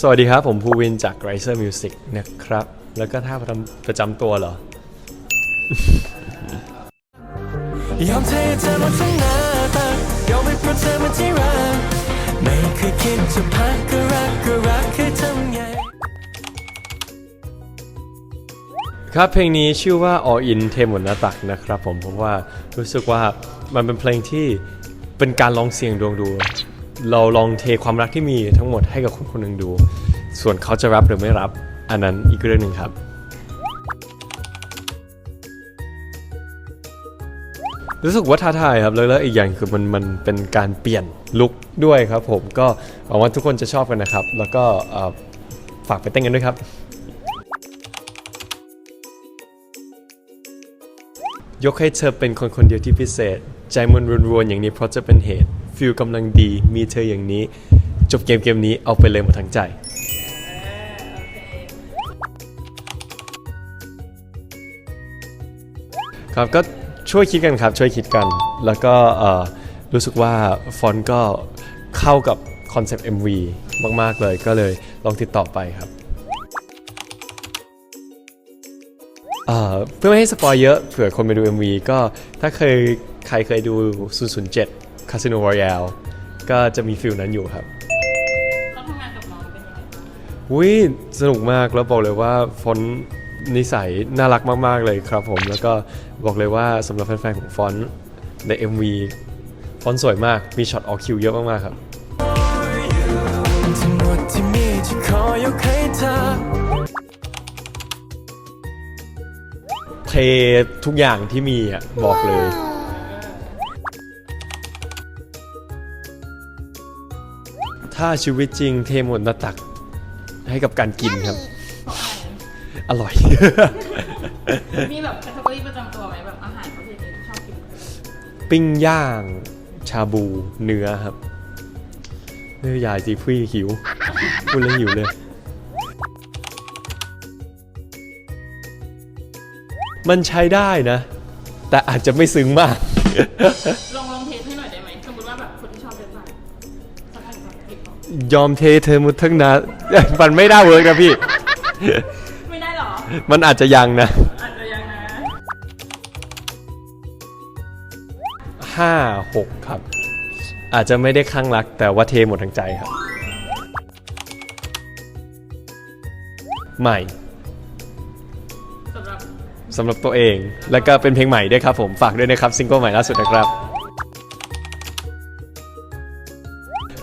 สวัสดีครับ ผมภูวินจาก Riser Music นะครับ แล้วก็ท่าประจำประจำตัวเหรอยอมเทเธอหมดทั้งหน้าตายอมให้เพราะเธอมาที่รัก ไม่เคยคิดจะพักก็รักก็รักแค่ทำไง ครับเพลงนี้ชื่อว่า All In เทหมดหน้าตักนะครับผมเพราะว่ารู้สึกว่ามันเป็นเพลงที่เป็นการลองเสียงดวงดู เราลองเทความรักที่มีทั้งหมดให้กับคนคนหนึ่งดู ส่วนเขาจะรับหรือไม่รับ อันนั้นอีกเรื่องหนึ่งครับ รู้สึกว่าท้าทายครับแล้วแล้วอีกอย่างคือมันมันเป็นการเปลี่ยนลุคด้วยครับผมก็หวังว่าทุกคนจะชอบกันนะครับ แล้วก็เอ่อฝากไปเต้นกันด้วยครับ ยกให้เธอเป็นคนคนเดียวที่พิเศษ ใจมันรวนๆอย่างนี้เพราะจะเป็นเหตุ ฟิลกำลังดี มีเธออย่างนี้ จบเกมเกมนี้เอาไปเลยหมดทั้งใจครับก็ช่วยคิดกันครับช่วยคิดกัน แล้วก็รู้สึกว่าฟอนต์ก็เข้ากับคอนเซปต์ MV มาก ๆ เลยก็เลยลองติดต่อไปครับเอ่อเพื่อไม่ให้สปอยเยอะเผื่อคนไปดู MV ก็ถ้าเคยใครเคยดู 007 Casino Royale ก็จะมีฟิลนั้นอยู่ครับต้องทำงานกับน้องเป็นยังไงบ้างวิสนุกมากแล้วบอกเลยว่าฟอนต์นิสัยน่ารักมาก ๆ เลยครับผม แล้วก็บอกเลยว่าสำหรับแฟน ๆ ของฟอนต์ใน MV ฟอนต์สวยมากมีช็อตออกคิวเยอะมาก ๆ ครับ ทั้งหมดที่มีจะขอยกให้เธอ เททุกอย่างที่มีอะบอกเลย ถ้าชีวิตจริงเทหมดหน้าตักให้กับการกินครับ อร่อย มีแบบแคตตาล็อประจำตัวไหมแบบอาหารประเภทนี้ชอบกินปิ้งย่าง ชาบูเนื้อครับเนื้อยายจีพี่หิวพูดแล้วหิวเลยมันใช้ได้นะ แต่อาจจะไม่ซึ้งมากลอง ยอมเทเธอหมุดทั้งนา มันไม่ได้เวิร์กนะพี่ ไม่ได้หรอ มันอาจจะยังนะอาจจะยังนะห้าหกครับ อาจจะไม่ได้ข้างรัก แต่ว่าเทหมดทั้งใจครับ ใหม่สำหรับสำหรับตัวเอง แล้วก็เป็นเพลงใหม่ด้วยครับผม ฝากด้วยนะครับ ซิงเกิลใหม่ล่าสุดนะครับ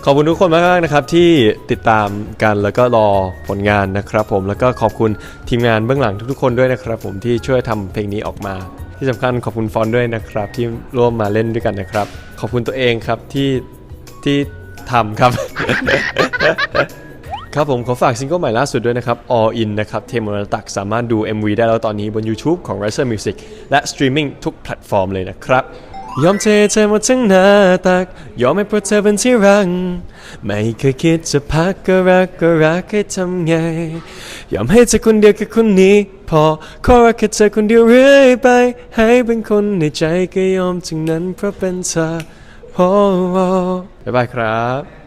ขอบคุณทุกคนมากๆนะครับที่ติดตามกันแล้วก็รอผลงานนะครับผมแล้วก็ขอบคุณทีมงานเบื้องหลังทุกๆคนด้วยนะครับผมที่ช่วยทำเพลงนี้ออกมา ที่สำคัญขอบคุณฟอนด้วยนะครับ ที่ร่วมมาเล่นด้วยกันนะครับ ขอบคุณตัวเองครับที่ที่ทำครับ ครับผมขอฝากซิงเกิลใหม่ล่าสุดด้วยนะครับ All In นะครับเทมรตักสามารถดู MV ได้แล้วตอนนี้บน YouTube ของ Riser Music และสตรีมมิ่งทุกแพลตฟอร์มเลยนะครับ ยอมเทใจหมดทั้งหน้าตัก ยอมให้เพราะเธอเป็นที่รัก ไม่เคยคิดจะพักก็รักก็รักให้ทำไง ยอมให้เธอคนเดียวแค่คนนี้ พอขอรักแค่เธอคนเดียวเรื่อยไป ให้เป็นคนในใจก็ยอมถึงนั้นเพราะเป็นเธอ โอ้โอ้บ๊ายบายครับ